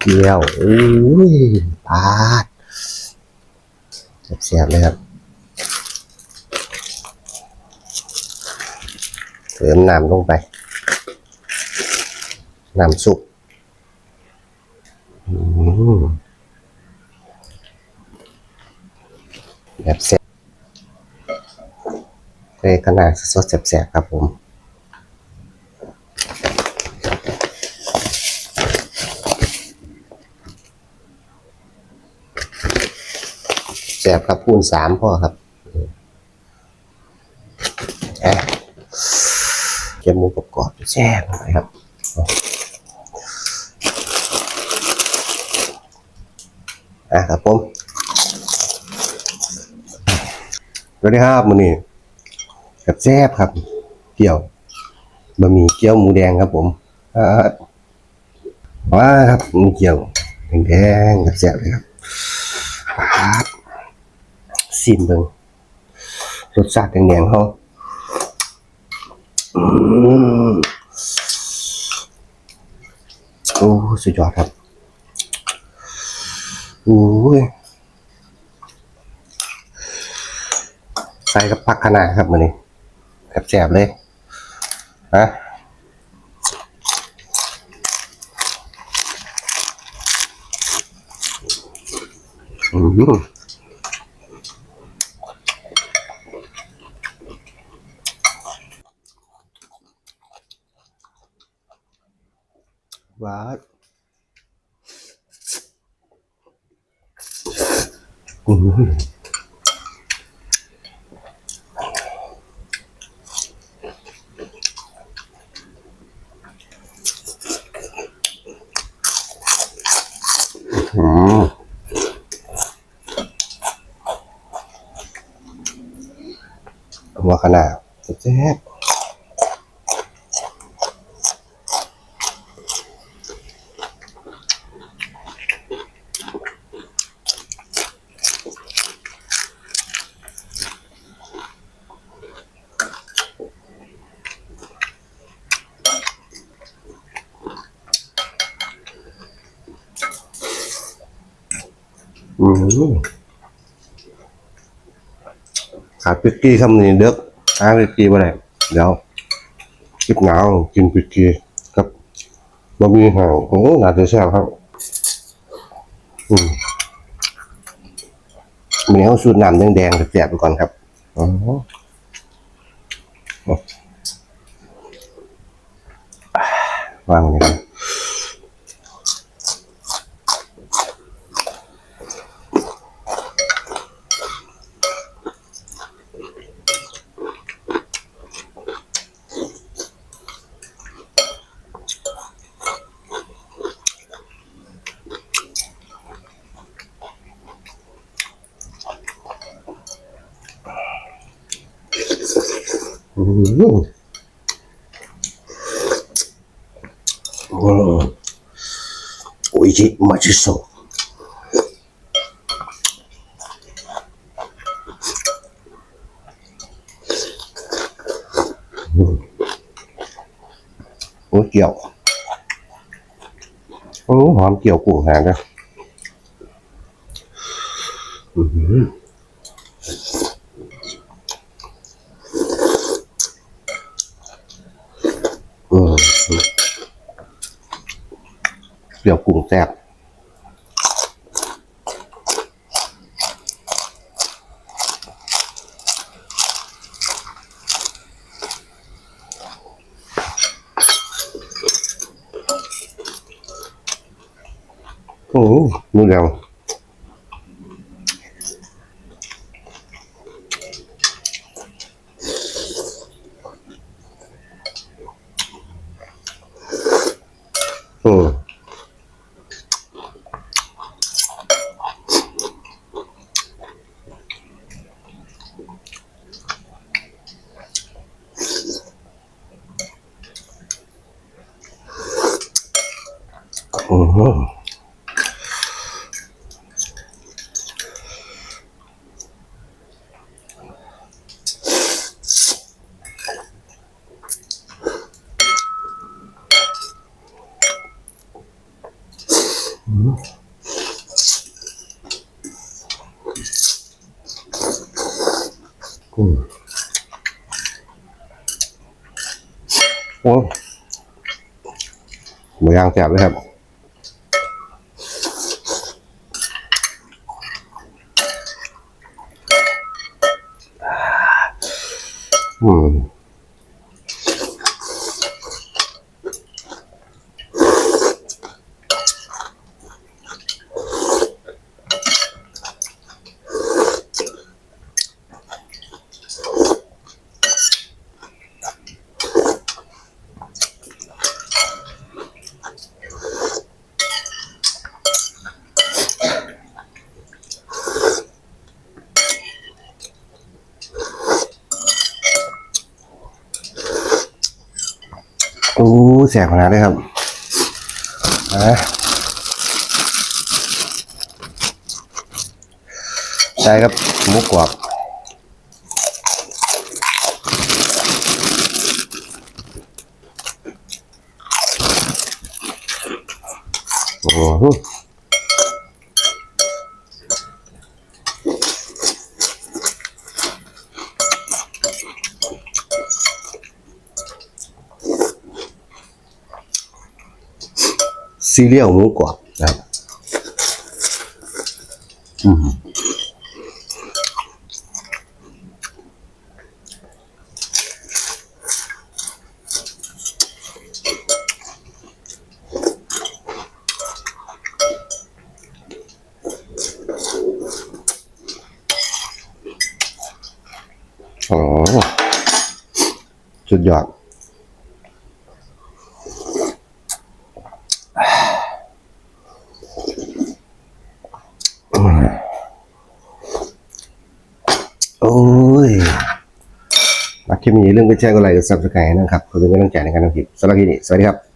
เกี่ยวอุ้ยปาดเสียบเลยครับเติมน้ำลงไปน้ำซุปแบบแซ่บเลยขนาดสดแซ่บๆครับผม บครับคูณสามพ่อครับอะเก็บหมูประกอบแช่ลงไปครับอะครับผมสวัสดีครับมือนี้กับแซ่บครับ เกี๊ยวบะหมี่เกี๊ยวหมูแดงครับผมอ่าว้าครับหมูเกี๊ยวแดงๆกับแซ่บเลยครับ ซิมเบิงรสชาติแดงๆเขาอืมโอ้สุดยอดครับโอ้ยใส่กับผักคะน้าครับมันนี่แซ่บๆเลยฮะอืม ว้าว อืมอืมหัวขนาดแซ่บ อืมขาดปิกกี้คำนี้เด็กหาปิกกี้บ่ได้เดี๋ยวคิดหนาวกินปิกกี้ครับบะหมี่แห้งโอ้น่าจะแซ่บครับ อืมมีเอาสูตรน้ำแดงๆแซ่บไปก่อนครับอ๋อวางเลยครับ อืมโอ้โอ้ยจิมาชิโซะอืมโอ้ยเกี่ยวโอ้หอมเกี่ยวกุ้งหางนะอืม อืมเดี๋ยวกุ้ง แซ่บโอ้มือเดียวอืม อืมอืมโอ้ห มูย่างแซ่บเลยครับ อืม โอ้แสบขนาดเลยครับนะใช่ครับหมุกกรอบโอ้โห ซีเรียลหมูกรอบนะครับอืมโอ้สุดยอด โอ้ยมา คลิปนี้เรื่องก็แชร์กันไลค์กับซับสไครต์นะครับขอเป็นกำลังใจในการทำคลิปสำหรับคลิปนี้สวัสดีครับ